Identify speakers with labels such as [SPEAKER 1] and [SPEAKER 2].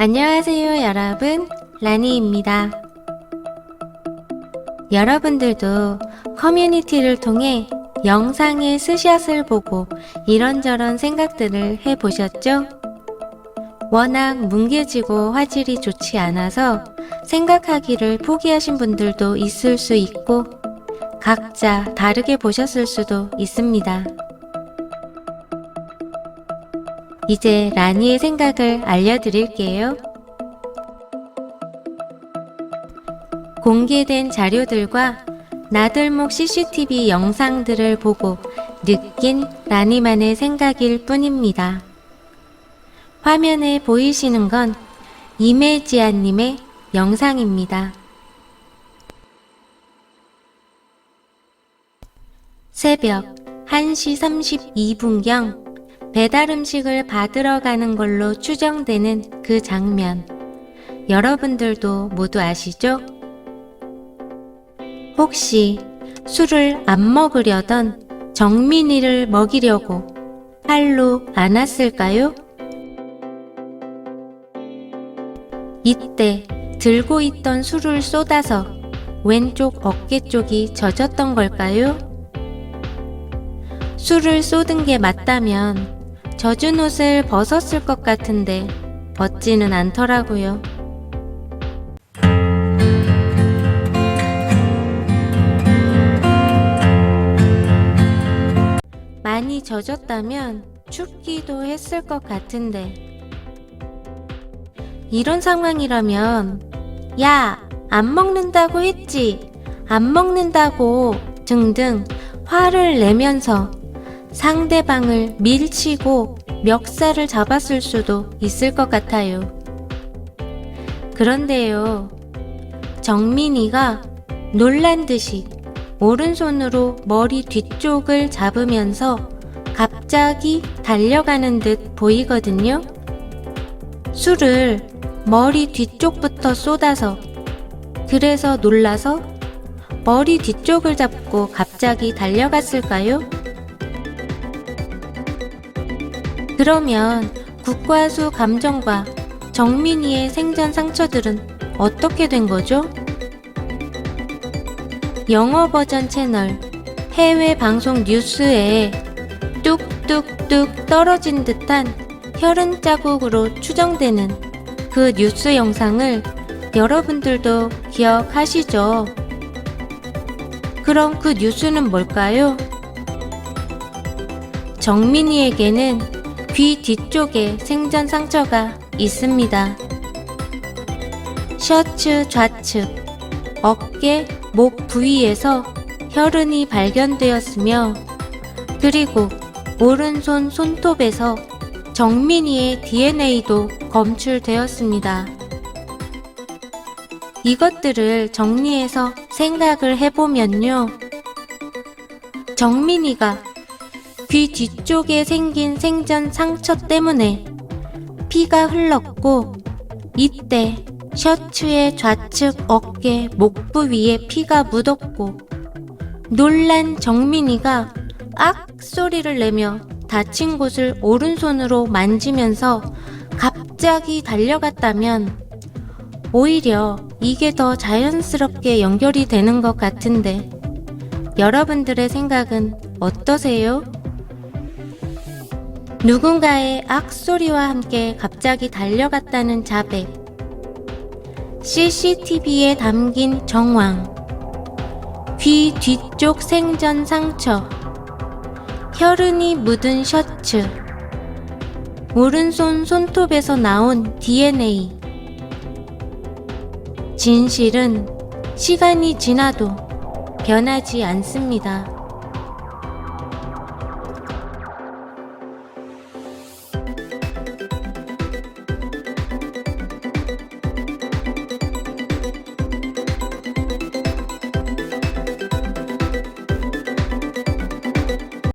[SPEAKER 1] 안녕하세요, 여러분. 라니입니다. 여러분들도 커뮤니티를 통해 영상의 스샷을 보고 이런저런 생각들을 해보셨죠? 워낙 뭉개지고 화질이 좋지 않아서 생각하기를 포기하신 분들도 있을 수 있고 각자 다르게 보셨을 수도 있습니다. 이제 라니의 생각을 알려드릴게요. 공개된 자료들과 나들목 CCTV 영상들을 보고 느낀 라니만의 생각일 뿐입니다. 화면에 보이시는 건 이메지아님의 영상입니다. 새벽 1시 32분경 배달 음식을 받으러 가는 걸로 추정되는 그 장면. 여러분들도 모두 아시죠? 혹시 술을 안 먹으려던 정민이를 먹이려고 팔로 안았을까요? 이때 들고 있던 술을 쏟아서 왼쪽 어깨 쪽이 젖었던 걸까요? 술을 쏟은 게 맞다면 젖은 옷을 벗었을 것 같은데 벗지는 않더라고요. 많이 젖었다면 춥기도 했을 것 같은데 이런 상황이라면 야, 안 먹는다고 했지. 안 먹는다고 등등 화를 내면서 상대방을 밀치고 멱살을 잡았을 수도 있을 것 같아요. 그런데요, 정민이가 놀란 듯이 오른손으로 머리 뒤쪽을 잡으면서 갑자기 달려가는 듯 보이거든요. 술을 머리 뒤쪽부터 쏟아서 그래서 놀라서 머리 뒤쪽을 잡고 갑자기 달려갔을까요? 그러면 국과수 감정과 정민이의 생전 상처들은 어떻게 된 거죠? 영어 버전 채널 해외 방송 뉴스에 뚝뚝뚝 떨어진 듯한 혈흔 자국으로 추정되는 그 뉴스 영상을 여러분들도 기억하시죠? 그럼 그 뉴스는 뭘까요? 정민이에게는 귀 뒤쪽에 생전 상처가 있습니다. 셔츠 좌측, 어깨, 목 부위에서 혈흔이 발견되었으며, 그리고 오른손 손톱에서 정민이의 DNA도 검출되었습니다. 이것들을 정리해서 생각을 해보면요. 정민이가 귀 뒤쪽에 생긴 생전 상처 때문에 피가 흘렀고 이때 셔츠의 좌측 어깨 목 부 위에 피가 묻었고 놀란 정민이가 악 소리를 내며 다친 곳을 오른손으로 만지면서 갑자기 달려갔다면 오히려 이게 더 자연스럽게 연결이 되는 것 같은데 여러분들의 생각은 어떠세요? 누군가의 악소리와 함께 갑자기 달려갔다는 자백. CCTV에 담긴 정황. 귀 뒤쪽 생전 상처. 혈흔이 묻은 셔츠. 오른손 손톱에서 나온 DNA. 진실은 시간이 지나도 변하지 않습니다.